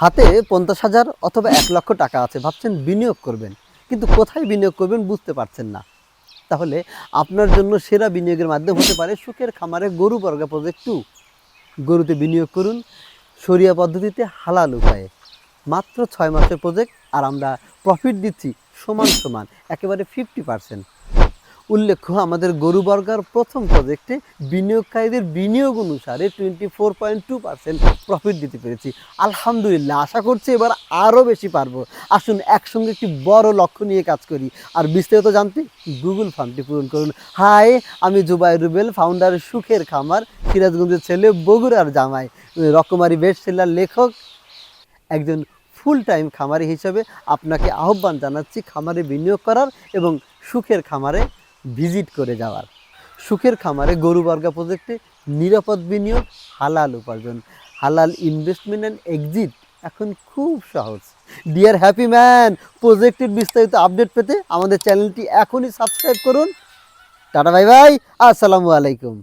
হাতে পঞ্চাশ হাজার অথবা এক লক্ষ টাকা আছে, ভাবছেন বিনিয়োগ করবেন। কিন্তু কোথায় বিনিয়োগ করবেন বুঝতে পারছেন না। তাহলে আপনার জন্য সেরা বিনিয়োগের মাধ্যম হতে পারে সুখের খামারে গরু বর্গা প্রজেক্ট টু গরুতে বিনিয়োগ করুন সরিয়া পদ্ধতিতে হালাল উপায়ে। মাত্র ছয় মাসের প্রজেক্ট আর আমরা প্রফিট দিচ্ছি সমান সমান, একেবারে ফিফটি পার্সেন্ট উল্লেখ্য, আমাদের গরু বর্গার প্রথম প্রজেক্টে বিনিয়োগকারীদের বিনিয়োগ অনুসারে twenty four point two percent profit দিতে পেরেছি। আলহামদুলিল্লাহ, আশা করছি এবার আরও বেশি পারব। আসুন, একসঙ্গে একটি বড় লক্ষ্য নিয়ে কাজ করি। আর বিস্তারিত জানতে গুগল ফর্মটি পূরণ করুন। হাই, আমি জুবাই রুবেল ফাউন্ডার সুখের খামার, সিরাজগঞ্জের ছেলে বগুড়ার জামাই। রকমারি সেলার লেখক, একজন ফুল টাইম খামারি হিসেবে আপনাকে আহ্বান জানাচ্ছি খামারে বিনিয়োগ করার এবং সুখের খামারে ভিজিট করে যাওয়ার। সুখের খামারে গরু বর্গা প্রজেক্টে নিরাপদ বিনিয়োগ, হালাল উপার্জন। হালাল ইনভেস্টমেন্ট অ্যান্ড এক্সিট এখন খুব সহজ। ডিয়ার হ্যাপি ম্যান প্রজেক্টের বিস্তারিত আপডেট পেতে আমাদের চ্যানেলটি এখনই সাবস্ক্রাইব করুন। টাটা বাই বাই আসসালামু আলাইকুম।